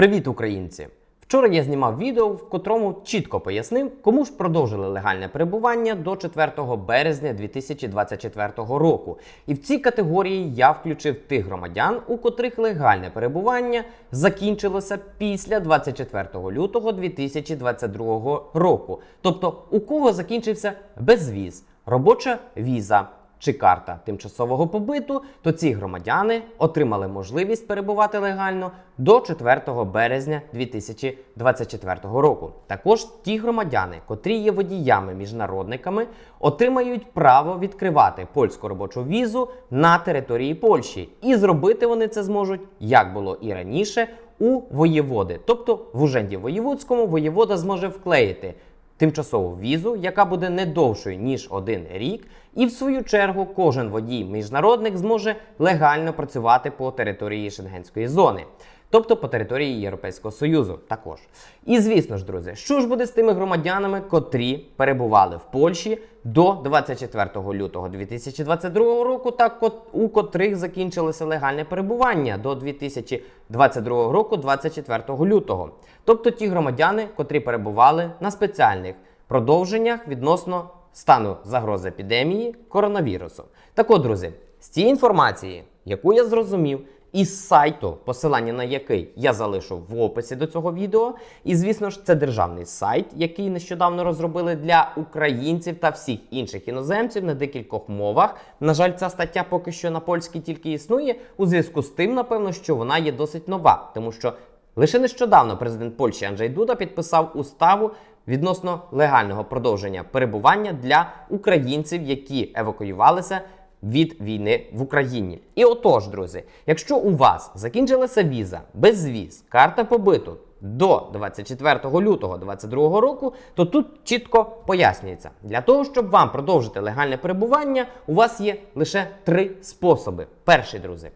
Привіт, українці! Вчора я знімав відео, в котрому чітко пояснив, кому ж продовжили легальне перебування до 4 березня 2024 року. І в цій категорії я включив тих громадян, у котрих легальне перебування закінчилося після 24 лютого 2022 року. Тобто, у кого закінчився безвіз, робоча віза чи карта тимчасового побиту, то ці громадяни отримали можливість перебувати легально до 4 березня 2024 року. Також ті громадяни, котрі є водіями-міжнародниками, отримають право відкривати польську робочу візу на території Польщі, і зробити вони це зможуть, як було і раніше, у воєводи. Тобто в Уженді воєводському воєвода зможе вклеїти тимчасову візу, яка буде не довшою ніж один рік, і в свою чергу кожен водій міжнародник зможе легально працювати по території Шенгенської зони. Тобто по території Європейського Союзу також. І звісно ж, друзі, що ж буде з тими громадянами, котрі перебували в Польщі до 24 лютого 2022 року, та у котрих закінчилося легальне перебування до 2022 року, 24 лютого. Тобто ті громадяни, котрі перебували на спеціальних продовженнях відносно стану загрози епідемії коронавірусу. Так от, друзі, з цієї інформації, яку я зрозумів, із сайту, посилання на який я залишу в описі до цього відео. І звісно ж, це державний сайт, який нещодавно розробили для українців та всіх інших іноземців на декількох мовах. На жаль, ця стаття поки що на польській тільки існує. У зв'язку з тим, напевно, що вона є досить нова, тому що лише нещодавно президент Польщі Анджей Дуда підписав уставу відносно легального продовження перебування для українців, які евакуювалися від війни в Україні. І отож, друзі, якщо у вас закінчилася віза, безвіз, карта побиту до 24 лютого 2022 року, то тут чітко пояснюється: для того, щоб вам продовжити легальне перебування, у вас є лише три способи. Перший, друзі,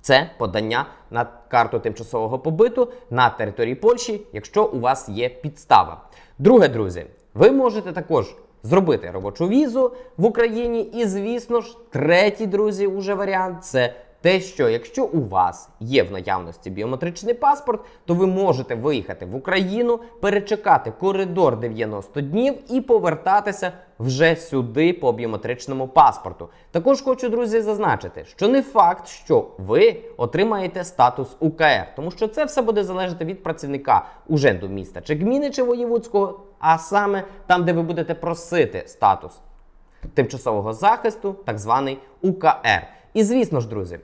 це подання на карту тимчасового побиту на території Польщі, якщо у вас є підстава. Друге, друзі, ви можете також зробити робочу візу в Україні. І, звісно ж, третій, друзі, уже варіант це те, що якщо у вас є в наявності біометричний паспорт, то ви можете виїхати в Україну, перечекати коридор 90 днів і повертатися вже сюди по біометричному паспорту. Також хочу, друзі, зазначити, що не факт, що ви отримаєте статус УКР, тому що це все буде залежати від працівника уженду міста чи гміни чи воєвудського, а саме там, де ви будете просити статус тимчасового захисту, так званий УКР. І звісно ж, друзі,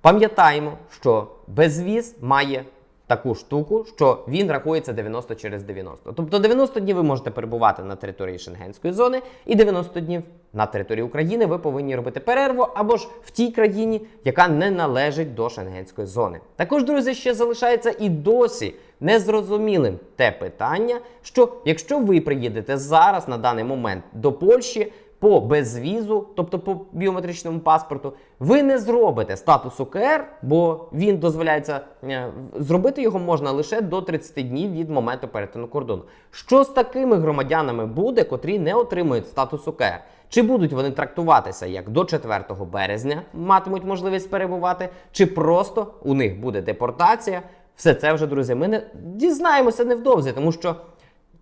пам'ятаємо, що безвіз має таку штуку, що він рахується 90 через 90. Тобто 90 днів ви можете перебувати на території Шенгенської зони, і 90 днів на території України ви повинні робити перерву або ж в тій країні, яка не належить до Шенгенської зони. Також, друзі, ще залишається і досі незрозумілим те питання, що якщо ви приїдете зараз на даний момент до Польщі по безвізу, тобто по біометричному паспорту, ви не зробите статус УКР, бо він дозволяється е, зробити його можна лише до 30 днів від моменту перетину кордону. Що з такими громадянами буде, котрі не отримують статус УКР? Чи будуть вони трактуватися як до 4 березня матимуть можливість перебувати, чи просто у них буде депортація? Все це вже, друзі, ми не дізнаємося невдовзі, тому що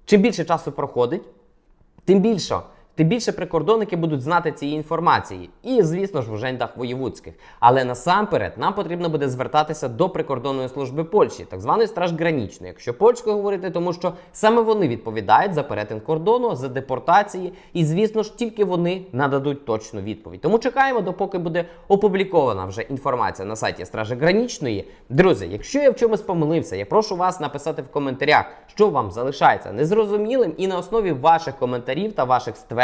чим більше часу проходить, тим більше. Тим більше прикордонники будуть знати цієї інформації, і, звісно ж, в ужендах воєвудських. Але насамперед нам потрібно буде звертатися до прикордонної служби Польщі, так званої страж гранічної, якщо польською говорити, тому що саме вони відповідають за перетин кордону, за депортації, і, звісно ж, тільки вони нададуть точну відповідь. Тому чекаємо, допоки буде опублікована вже інформація на сайті Стражі Гранічної. Друзі, якщо я в чомусь помилився, я прошу вас написати в коментарях, що вам залишається незрозумілим, і на основі ваших коментарів та ваших стверджень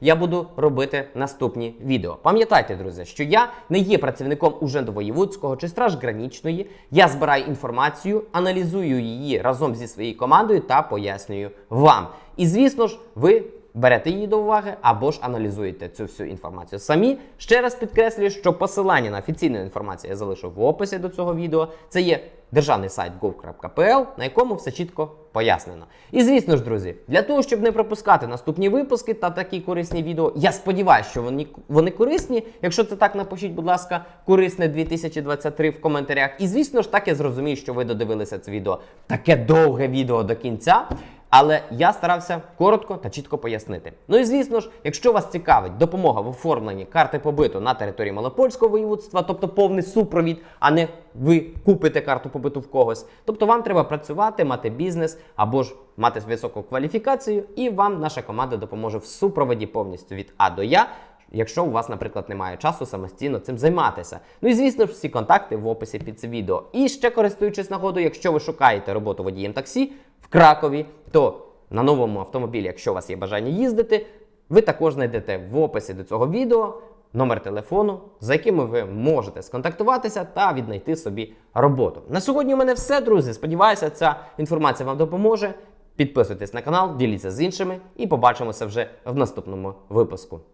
я буду робити наступні відео. Пам'ятайте, друзі, що я не є працівником Ужендово-Євудського чи Страж Гранічної. Я збираю інформацію, аналізую її разом зі своєю командою та пояснюю вам. І звісно ж, ви берете її до уваги або ж аналізуєте цю всю інформацію самі. Ще раз підкреслюю, що посилання на офіційну інформацію я залишу в описі до цього відео. Це є державний сайт gov.pl, на якому все чітко пояснено. І звісно ж, друзі, для того, щоб не пропускати наступні випуски та такі корисні відео, я сподіваюся, що вони, вони корисні. Якщо це так, напишіть, будь ласка, корисне 2023 в коментарях. І звісно ж, так я зрозумію, що ви додивилися це відео. Таке довге відео до кінця. Але я старався коротко та чітко пояснити. Ну і звісно ж, якщо вас цікавить допомога в оформленні карти побиту на території Малопольського воєводства, тобто повний супровід, а не ви купите карту побиту в когось. Тобто вам треба працювати, мати бізнес або ж мати високу кваліфікацію, і вам наша команда допоможе в супроводі повністю від А до Я. Якщо у вас, наприклад, немає часу самостійно цим займатися. Ну і звісно ж, всі контакти в описі під це відео. І ще користуючись нагодою, якщо ви шукаєте роботу водієм таксі в Кракові, то на новому автомобілі, якщо у вас є бажання їздити, ви також знайдете в описі до цього відео номер телефону, за яким ви можете сконтактуватися та віднайти собі роботу. На сьогодні у мене все, друзі. Сподіваюся, ця інформація вам допоможе. Підписуйтесь на канал, діліться з іншими і побачимося вже в наступному випуску.